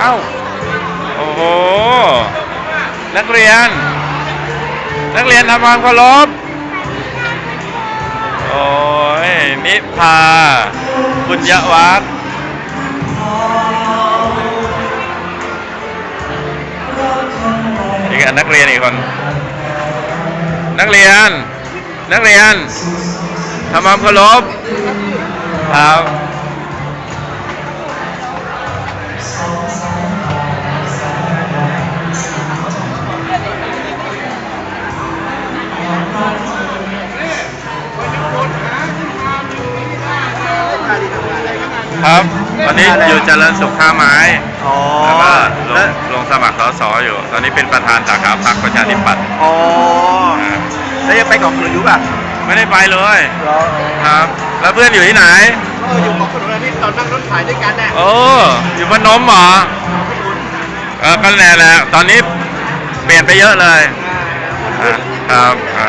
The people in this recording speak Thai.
อ้าวโอ้โห นักเรียน นักเรียนทำความเคารพ โอ้ย นิพาบุญยวัฒน์อีกอันนักเรียนอีกคน นักเรียน นักเรียนทำความเคารพครับ ครับ ตอนนี้อยู่เจริญสุขท่าไม้อ๋อแล้วก็ลแล้วงลงสมัครสสอยู่ ตอนนี้เป็นประธานสาขาพรรคประชาธิปัตย์อ๋ออ่าแล้วยังไปเกาะขนุนอยู่ป่ะไม่ได้ไปเลยเหรอครับ แล้วเพื่อนอยู่ที่ไหนเอออยู่เกาะขนุนที่ตอนนั่งรถไฟด้วยกันน่ะโอ้อยู่พนมเหรอเออก็แน่แหละตอนนี้เปลี่ยนไปเยอะเลยอ่าครับอ่า